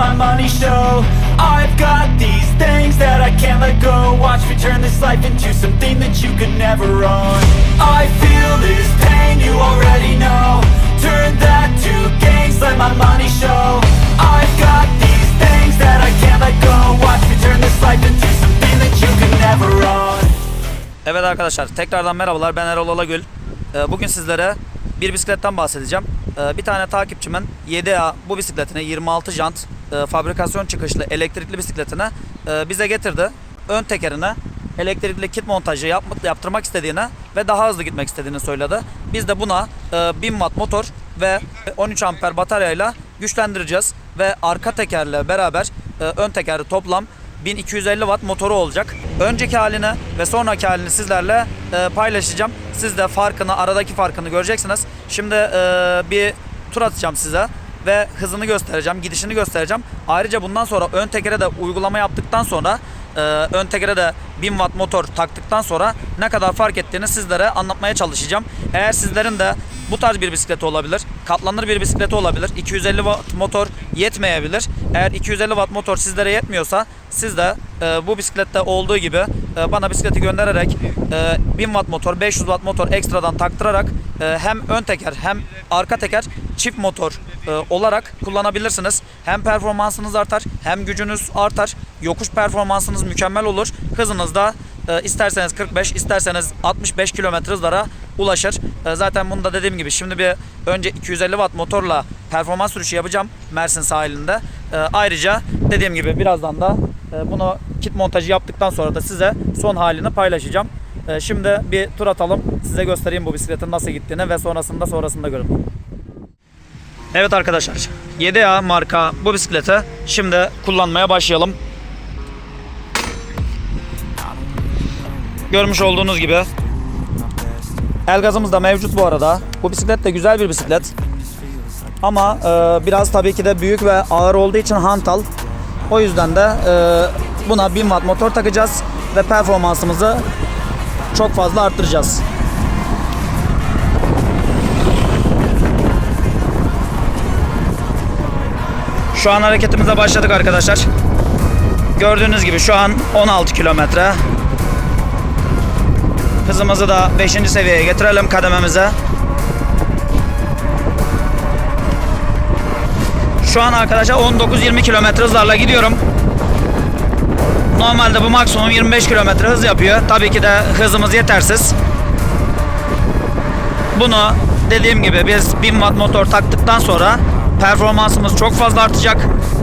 my money show. I've got these things that I can't let go. Watch me turn this life into something that you could never own. I feel this pain, you already know. Turn that to gains, let my money show. I've got these things that I can't let go. Watch me turn this life into something that you could never own. Evet arkadaşlar tekrardan merhabalar. Ben Erol Alagül. Ee, Bugün sizlere bir bisikletten bahsedeceğim. Ee, Bir tane takipçimin 7A bu bisikletine 26 jant e, fabrikasyon çıkışlı elektrikli bisikletine e, bize getirdi. Ön tekerine elektrikli kit montajı yapmak, yaptırmak istediğini ve daha hızlı gitmek istediğini söyledi. Biz de buna e, 1000 watt motor ve 13 amper bataryayla güçlendireceğiz ve arka tekerle beraber e, ön tekerde toplam 1250 watt motoru olacak. Önceki halini ve sonraki halini sizlerle e, paylaşacağım. Siz de farkını, aradaki farkını göreceksiniz. Şimdi e, bir tur atacağım size ve hızını göstereceğim, gidişini göstereceğim. Ayrıca bundan sonra ön tekere de uygulama yaptıktan sonra e, ön tekere de 1000 watt motor taktıktan sonra ne kadar fark ettiğini sizlere anlatmaya çalışacağım. Eğer sizlerin de bu tarz bir bisikleti olabilir. Katlanır bir bisikleti olabilir. 250 watt motor yetmeyebilir. Eğer 250 watt motor sizlere yetmiyorsa siz de e, bu bisiklette olduğu gibi e, bana bisikleti göndererek e, 1000 watt motor, 500 watt motor ekstradan taktırarak e, hem ön teker hem arka teker çift motor e, olarak kullanabilirsiniz. Hem performansınız artar, hem gücünüz artar. Yokuş performansınız mükemmel olur. Hızınız da e, isterseniz 45, isterseniz 65 km hızlara ulaşır. E, zaten bunu da dediğim gibi şimdi bir önce 250 watt motorla performans sürüşü yapacağım Mersin sahilinde. E, ayrıca dediğim gibi birazdan da e, bunu kit montajı yaptıktan sonra da size son halini paylaşacağım. E, şimdi bir tur atalım. Size göstereyim bu bisikletin nasıl gittiğini ve sonrasında sonrasında görün. Evet arkadaşlar 7A marka bu bisikleti şimdi kullanmaya başlayalım. Görmüş olduğunuz gibi el gazımız da mevcut bu arada. Bu bisiklet de güzel bir bisiklet. Ama e, biraz tabii ki de büyük ve ağır olduğu için hantal. O yüzden de e, buna 1000 watt motor takacağız ve performansımızı çok fazla arttıracağız. Şu an hareketimize başladık arkadaşlar. Gördüğünüz gibi şu an 16 kilometre. Hızımızı da 5. seviyeye getirelim kadememize. Şu an arkadaşlar 19-20 kilometre hızlarla gidiyorum. Normalde bu maksimum 25 kilometre hız yapıyor. Tabii ki de hızımız yetersiz. Bunu dediğim gibi biz 1000 watt motor taktıktan sonra performansımız çok fazla artacak.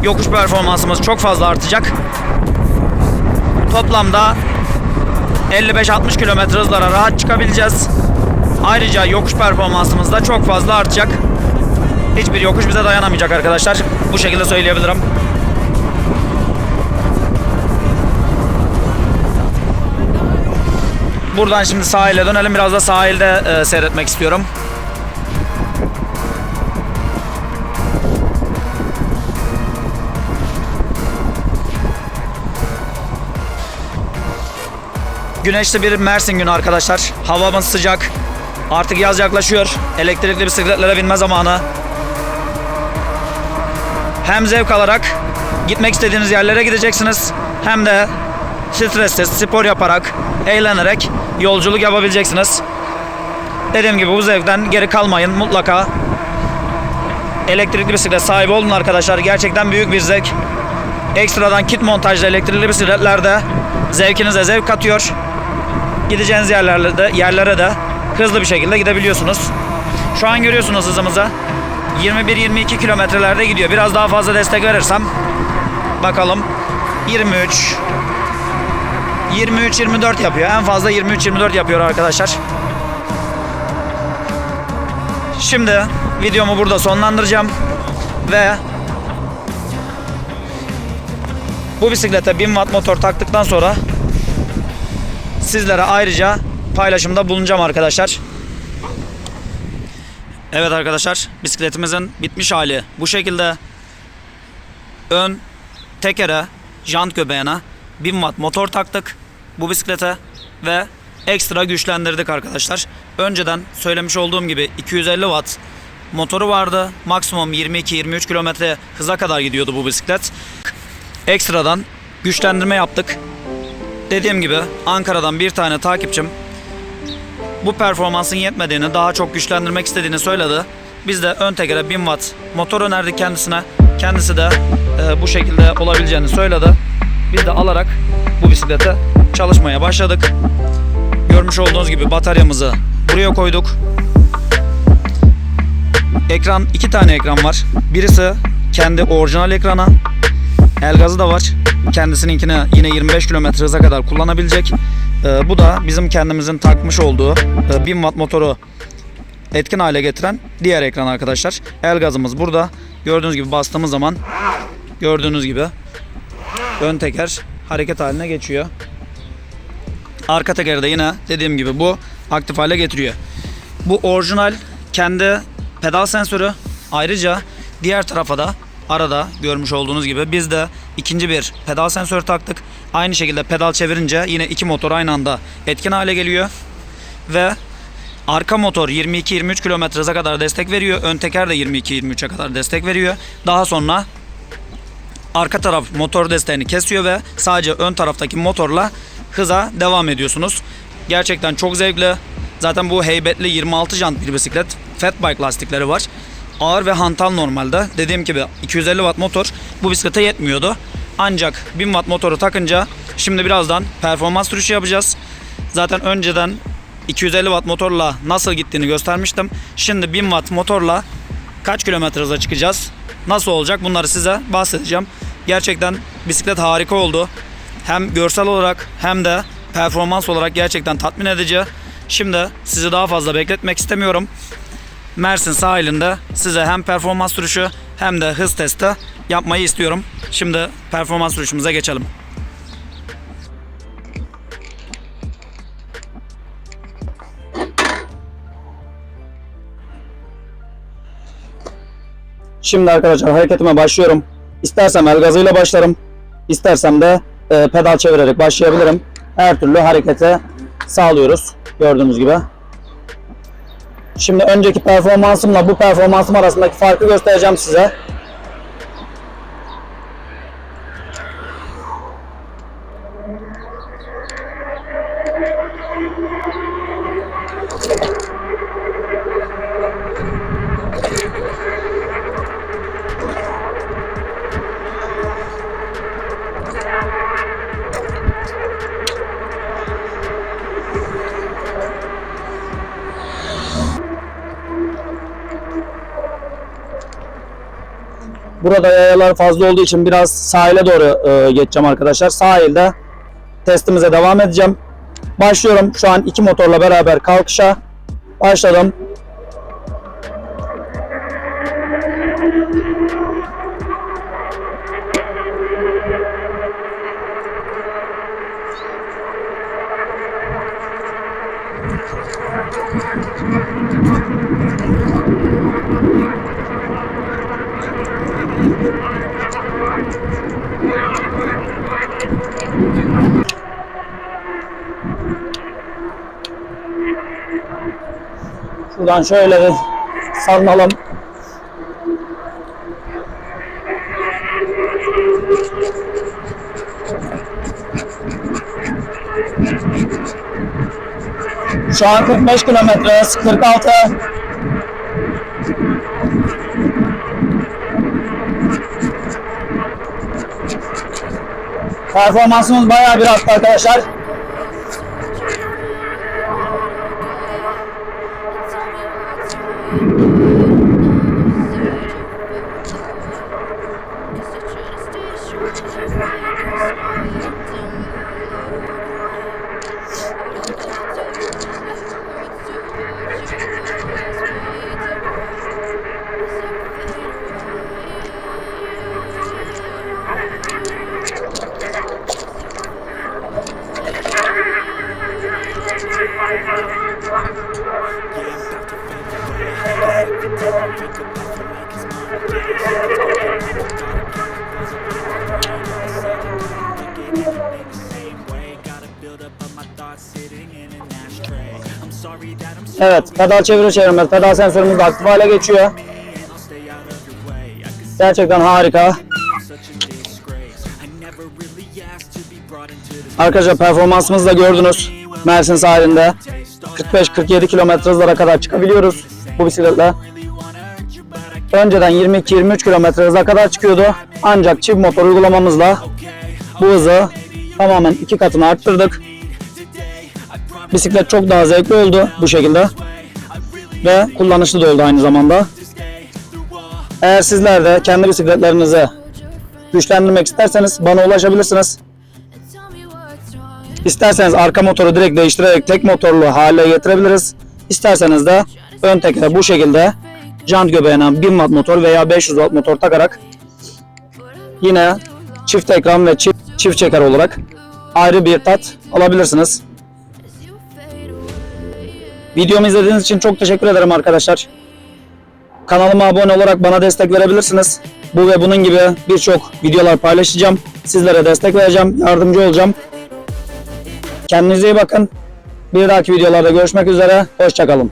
Yokuş performansımız çok fazla artacak. Toplamda 55-60 kilometre hızlara rahat çıkabileceğiz. Ayrıca yokuş performansımız da çok fazla artacak. Hiçbir yokuş bize dayanamayacak arkadaşlar. Bu şekilde söyleyebilirim. Buradan şimdi sahile dönelim. Biraz da sahilde e, seyretmek istiyorum. Güneşli bir Mersin günü arkadaşlar. Havamız sıcak. Artık yaz yaklaşıyor. Elektrikli bisikletlere binme zamanı. Hem zevk alarak gitmek istediğiniz yerlere gideceksiniz. Hem de stressiz, spor yaparak, eğlenerek yolculuk yapabileceksiniz. Dediğim gibi bu zevkten geri kalmayın mutlaka. Elektrikli bisiklet sahibi olun arkadaşlar. Gerçekten büyük bir zevk. Ekstradan kit montajlı elektrikli bisikletlerde zevkinize zevk katıyor. Gideceğiniz yerlerde de, yerlere de hızlı bir şekilde gidebiliyorsunuz. Şu an görüyorsunuz hızımızı. 21-22 kilometrelerde gidiyor. Biraz daha fazla destek verirsem bakalım 23 23-24 yapıyor. En fazla 23-24 yapıyor arkadaşlar. Şimdi videomu burada sonlandıracağım ve Bu bisiklete 1000 watt motor taktıktan sonra sizlere ayrıca paylaşımda bulunacağım arkadaşlar. Evet arkadaşlar bisikletimizin bitmiş hali bu şekilde. Ön tekere, jant göbeğine 1000 watt motor taktık bu bisiklete ve ekstra güçlendirdik arkadaşlar. Önceden söylemiş olduğum gibi 250 watt motoru vardı. Maksimum 22-23 kilometre hıza kadar gidiyordu bu bisiklet. Ekstradan güçlendirme yaptık. Dediğim gibi Ankara'dan bir tane takipçim bu performansın yetmediğini, daha çok güçlendirmek istediğini söyledi. Biz de ön tekere 1000 watt motor önerdik kendisine. Kendisi de e, bu şekilde olabileceğini söyledi. Biz de alarak bu bisiklete çalışmaya başladık. Görmüş olduğunuz gibi bataryamızı buraya koyduk. Ekran iki tane ekran var. Birisi kendi orijinal ekrana. El gazı da var. Kendisininkine yine 25 km hıza kadar kullanabilecek. Ee, bu da bizim kendimizin takmış olduğu e, 1000 watt motoru etkin hale getiren diğer ekran arkadaşlar. El gazımız burada. Gördüğünüz gibi bastığımız zaman gördüğünüz gibi ön teker hareket haline geçiyor. Arka tekeri de yine dediğim gibi bu aktif hale getiriyor. Bu orijinal kendi pedal sensörü. Ayrıca diğer tarafa da arada görmüş olduğunuz gibi biz de ikinci bir pedal sensörü taktık. Aynı şekilde pedal çevirince yine iki motor aynı anda etkin hale geliyor. Ve arka motor 22-23 km hıza kadar destek veriyor. Ön teker de 22-23'e kadar destek veriyor. Daha sonra arka taraf motor desteğini kesiyor ve sadece ön taraftaki motorla hıza devam ediyorsunuz. Gerçekten çok zevkli. Zaten bu heybetli 26 jant bir bisiklet. Fat bike lastikleri var. Ağır ve hantal normalde. Dediğim gibi 250 watt motor bu bisiklete yetmiyordu. Ancak 1000 watt motoru takınca şimdi birazdan performans sürüşü yapacağız. Zaten önceden 250 watt motorla nasıl gittiğini göstermiştim. Şimdi 1000 watt motorla kaç kilometre hıza çıkacağız? Nasıl olacak? Bunları size bahsedeceğim. Gerçekten bisiklet harika oldu. Hem görsel olarak hem de performans olarak gerçekten tatmin edici. Şimdi sizi daha fazla bekletmek istemiyorum. Mersin sahilinde size hem performans sürüşü hem de hız testi yapmayı istiyorum. Şimdi performans sürüşümüze geçelim. Şimdi arkadaşlar hareketime başlıyorum. İstersem el gazıyla başlarım. İstersem de e, pedal çevirerek başlayabilirim. Her türlü harekete sağlıyoruz. Gördüğünüz gibi. Şimdi önceki performansımla bu performansım arasındaki farkı göstereceğim size. Burada yayalar fazla olduğu için biraz sahile doğru e, geçeceğim arkadaşlar. Sahilde testimize devam edeceğim. Başlıyorum. Şu an iki motorla beraber kalkışa başladım. Şuradan şöyle bir sallanalım. Şu an 45 kilometre, 46. Performansımız bayağı bir arttı arkadaşlar. Evet, pedal çeviri çevirmez. Pedal sensörümüz aktif hale geçiyor. Gerçekten harika. Arkadaşlar performansımızı da gördünüz. Mersin sahilinde 45-47 km hızlara kadar çıkabiliyoruz bu bisikletle. Önceden 22-23 km hıza kadar çıkıyordu. Ancak çift motor uygulamamızla bu hızı tamamen iki katını arttırdık. Bisiklet çok daha zevkli oldu bu şekilde. Ve kullanışlı da oldu aynı zamanda. Eğer sizler de kendi bisikletlerinizi güçlendirmek isterseniz bana ulaşabilirsiniz. İsterseniz arka motoru direkt değiştirerek tek motorlu hale getirebiliriz. İsterseniz de ön tekere bu şekilde jant göbeğine 1000 watt motor veya 500 watt motor takarak yine çift ekran ve çift, çift çeker olarak ayrı bir tat alabilirsiniz. Videomu izlediğiniz için çok teşekkür ederim arkadaşlar. Kanalıma abone olarak bana destek verebilirsiniz. Bu ve bunun gibi birçok videolar paylaşacağım. Sizlere destek vereceğim, yardımcı olacağım. Kendinize iyi bakın. Bir dahaki videolarda görüşmek üzere. Hoşçakalın.